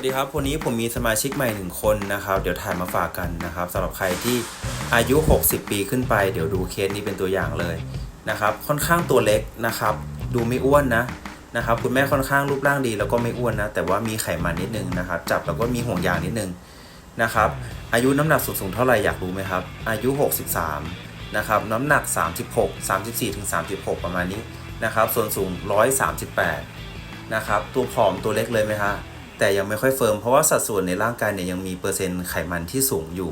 วัสดีครับ วันนี้ผมมีสมาชิกใหม่หนึ่งคนนะครับ เดี๋ยวถ่ายมาฝากกันนะครับสำหรับใครที่อายุ 60 ปีขึ้นไป เดี๋ยวดูเคสนี้เป็นตัวอย่างเลยนะครับ ค่อนข้างตัวเล็กนะครับ ดูไม่อ้วนนะนะครับ คุณแม่ค่อนข้างรูปร่างดีแล้วก็ไม่อ้วนนะ แต่ว่ามีไขมันนิดนึงนะครับ จับแล้วก็มีห่วงยางนิดนึงนะครับ อายุน้ำหนักสูงสูงเท่าไหร่อยากรู้ไหมครับ อายุ 63 นะครับ น้ำหนัก 36 34ถึง36 ประมาณนี้นะครับ ส่วนสูง 138 นะครับ ตัวผอมตัวเล็กเลยไหมคะ แต่ยังไม่ค่อยเฟิร์มเพราะว่าสัดส่วนในร่างกายเนี่ยยังมีเปอร์เซ็นต์ไขมันที่สูงอยู่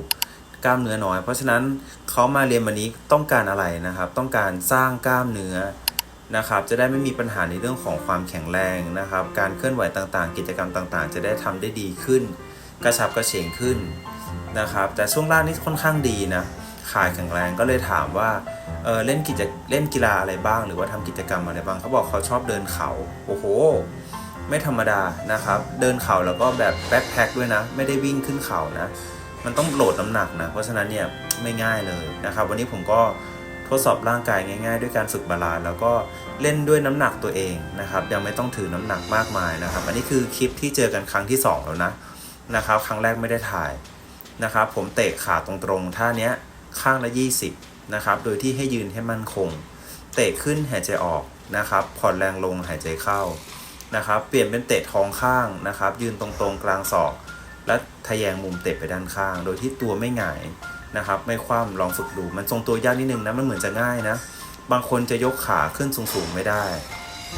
กล้ามเนื้อน้อย เพราะฉะนั้นเขามาเรียนวันนี้ต้องการอะไรนะครับ ต้องการสร้างกล้ามเนื้อนะครับ จะได้ไม่มีปัญหาในเรื่องของความแข็งแรงนะครับ การเคลื่อนไหวต่างๆ กิจกรรมต่างๆ จะได้ทำได้ดีขึ้น กระชับกระเฉงขึ้นนะครับ แต่ช่วงล่างนี่ค่อนข้างดีนะขาแข็งแรงก็เลยถามว่าเออเล่นกิจเล่นกีฬาอะไรบ้าง หรือว่าทำกิจกรรมอะไรบ้างเขาบอกเขาชอบเดินเขา โอ้โห ไม่ธรรมดานะครับ เดินเขาแล้วก็แบบแบ็คแพ็คด้วยนะ ไม่ได้วิ่งขึ้นเขานะ มันต้องโหลดน้ำหนักนะ เพราะฉะนั้นเนี่ยไม่ง่ายเลยนะครับ วันนี้ผมก็ทดสอบร่างกายง่ายๆ ด้วยการฝึกบาลานแล้วก็เล่นด้วยน้ำหนักตัวเองนะครับ ยังไม่ต้องถือน้ำหนักมากมายนะครับ อันนี้คือคลิปที่เจอกันครั้งที่สองแล้วนะนะครับ ครั้งแรกไม่ได้ถ่ายนะครับ ผมเตะขาตรงๆท่าเนี้ยข้างละ 20นะครับโดยที่ให้ยืนให้มั่นคง เตะขึ้นหายใจออกนะครับผ่อนแรงลงหายใจเข้า นะครับ เปลี่ยนเป็นเตะท้องข้างนะครับ ยืนตรงๆกลางศอก และทะแยงมุมเตะไปด้านข้าง โดยที่ตัวไม่หงายนะครับ ไม่คว่ำลองฝึกดู มันทรงตัวยากนิดนึงนะ มันเหมือนจะง่ายนะ บางคนจะยกขาขึ้นสูงๆไม่ได้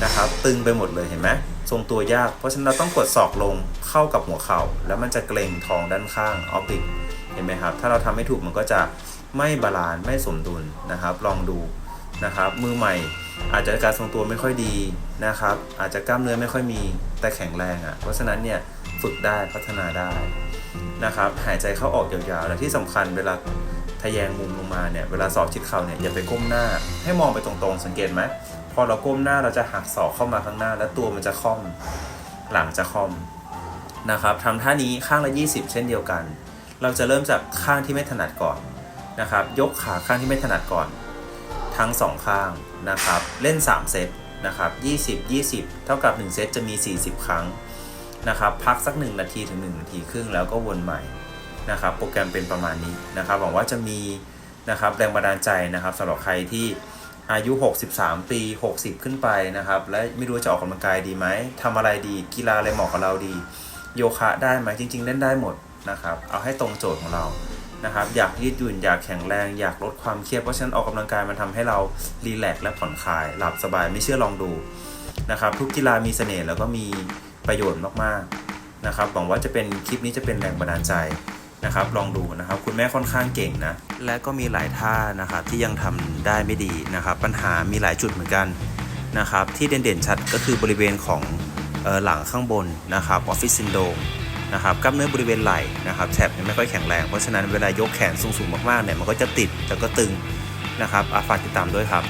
นะครับ ตึงไปหมดเลยเห็นไหมทรงตัวยาก เพราะฉะนั้นเราต้องกดศอกลงเข้ากับหัวเข่า แล้วมันจะเกร็งท้องด้านข้างออฟบิกเห็นไหมครับ ถ้าเราทำไม่ถูกมันก็จะไม่บาลานซ์ไม่สมดุลนะครับ ลองดูนะครับ มือใหม่ อาจจะการทรงตัวไม่ค่อยดีนะครับ อาจจะกล้ามเนื้อไม่ค่อยมีแต่แข็งแรงอะ่ะ เพราะฉะนั้นเนี่ยฝึกได้พัฒนาได้นะครับ หายใจเข้าออกยาวๆและที่สำคัญเวลาทะแยงมุมลงมาเนี่ยเวลาสอกชิดเข่าเนี่ยอย่าไปก้มหน้า ให้มองไปตรงๆ สังเกตไหมพอเราก้มหน้าเราจะหักศอกเข้ามาข้างหน้า แล้วตัวมันจะค่อมหลังจะค่อมนะครับทำท่านี้ข้างละ 20 เช่นเดียวกัน เราจะเริ่มจากข้างที่ไม่ถนัดก่อนนะครับ ยกขาข้างที่ไม่ถนัดก่อน ทั้ง 2 ข้างนะครับ เล่น 3 เซตนะครับ20 20 เท่ากับ 1 เซตจะมี 40 ครั้งนะครับ พักสัก 1 นาทีถึง 1 นาทีครึ่งแล้วก็วนใหม่นะครับ โปรแกรมเป็นประมาณนี้นะครับ หวังว่าจะมีนะครับแรงบันดาลใจนะครับสำหรับใครที่อายุ 63 ปี 60 ขึ้นไปนะครับ และไม่รู้จะออกกำลังกายดีไหมทำอะไรดี กีฬาอะไรเหมาะกับเราดี โยคะได้ไหมจริง ๆ เล่นได้หมดนะครับ เอาให้ตรงโจทย์ของเรา นะครับอยากยืดหยุ่นอยากแข็งแรง อยากลดความเครียดเพราะฉะนั้นออกกำลังกายมันทำให้เรารีแลกซ์และผ่อนคลาย หลับสบายไม่เชื่อลองดูนะครับทุกกีฬามีเสน่ห์แล้วก็มีประโยชน์มากๆนะครับหวังว่าจะเป็นคลิปนี้จะเป็นแรงบันดาลใจนะครับลองดูนะครับคุณแม่ค่อนข้างเก่งนะและก็มีหลายท่านะครับที่ยังทำได้ไม่ดีนะครับ ปัญหามีหลายจุดเหมือนกันนะครับที่เด่นๆชัดก็คือบริเวณของเออหลังข้างบนนะครับออฟฟิศซินโดม นะครับกล้ามเนื้อบริเวณไหล่นะครับแถบยังไม่ค่อยแข็งแรงเพราะฉะนั้นเวลายกแขนสูงๆมากๆเนี่ยมันก็จะติดแล้วก็ตึงนะครับอาฝากติดตามด้วยครับ